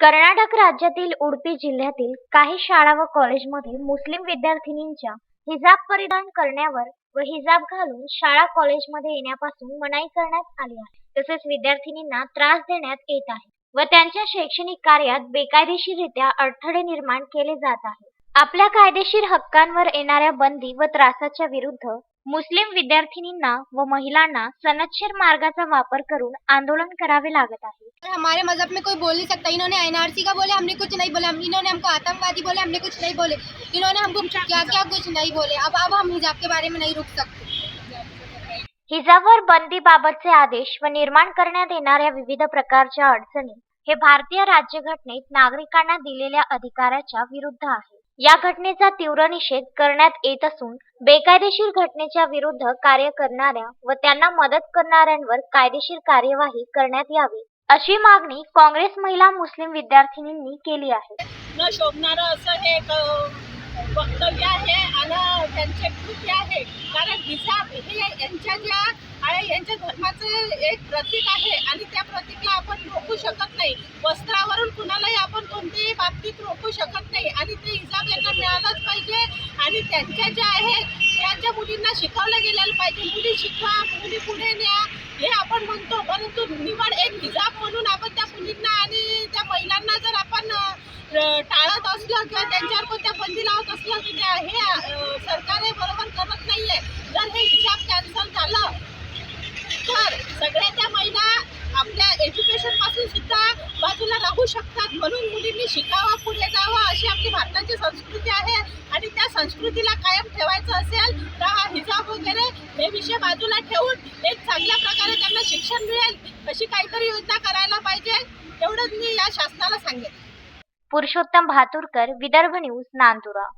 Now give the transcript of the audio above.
कर्नाटक राज्यातील उडपी जिल्ह्यातील काही शाळा व कॉलेजमध्ये मुस्लिम विद्यार्थिनींच्या हिजाब परिधान करण्यावर व हिजाब घालून शाळा कॉलेजमध्ये येण्यापासून मनाई करण्यात आली आहे. तसेच विद्यार्थिनींना त्रास देण्यात येत आहे व त्यांच्या शैक्षणिक कार्यात बेकायदेशीररित्या अडथळे निर्माण केले जात आहे आपल्या कायदेशीर हक्कांवर येणाऱ्या बंदी व त्रासाच्या विरुद्ध मुस्लिम विद्यार्थिनींना व महिलांना सनदशीर मार्गाचा वापर करून आंदोलन करावे लागत आहे. हमारे मजहब में कोई बोल नहीं सकता। इन्होंने एनआरसी का बोले हमने कुछ नहीं बोले इन्होंने हमको आतंकवादी बोले हमने कुछ नहीं बोले। इन्होंने हमको क्या क्या कुछ नहीं बोले। अब अब हम हिजाब के बारे में नहीं रुक सकते। हिजाबवर बंदीबाबतचे आदेश व निर्माण करण्यात येणाऱ्या विविध प्रकारच्या अडचणी हे भारतीय राज्यघटनेत नागरिकांना दिलेल्या अधिकाराच्या विरुद्ध आहे. या घटनेचा तीव्र निषेध करण्यात येत असून बेकायदेशीर घटनेच्या विरुद्ध कार्य करणाऱ्या व त्यांना मदत करणाऱ्यांवर कायदेशीर कार्यवाही करण्यात यावी अशी मागणी काँग्रेस महिला मुस्लिम विद्यार्थिनींनी केली आहे. न शोभणारं असं हे एक वक्तव्य आहे आणि त्यांचे कृत्य आहे. कारण हिजाब हे यांच्या ज्या आहे यांच्या धर्माचं एक प्रतीक आहे आणि त्या प्रतीकला आपण रोखू शकत नाही वस्त्रावरून कुणालाही आपण कोणत्याही बाबतीत रोखू शकत नाही आणि ते हिजाब यांना मिळालंच पाहिजे आणि त्यांच्या ज्या आहेत त्यांच्या मुलींना शिकवलं गेलेलं पाहिजे. मुली शिकवा मुली पुढे न्या हे आपण म्हणतो. परंतु निवड एक हिजाब म्हणून आपण त्या मुलींना आणि त्या महिलांना जर आपण टाळत असलं किंवा त्यांच्यावर कोणत्या बंदी लावत असलं तर त्या हे सरकार हे बरोबर करत नाहीये. जर हे हिजाब कॅन्सल झालं तर सगळ्या त्या महिला आपल्या एज्युकेशनपासून सुद्धा बाजूला राहू शकतात. म्हणून मुलींनी शिकावं पुढे जावं अशी आपली भारताची संस्कृती आहे आणि त्या संस्कृतीला कायम ठेवायचं असेल तर हा हिजाब वगैरे हे विषय बाजूला ठेवून एक चांगल्या प्रकारे त्यांना शिक्षण मिळेल अशी काहीतरी योजना करायला पाहिजे. एवढंच मी या शासनाला सांगेन. पुरुषोत्तम भातुरकर विदर्भ न्यूज नांदुरा.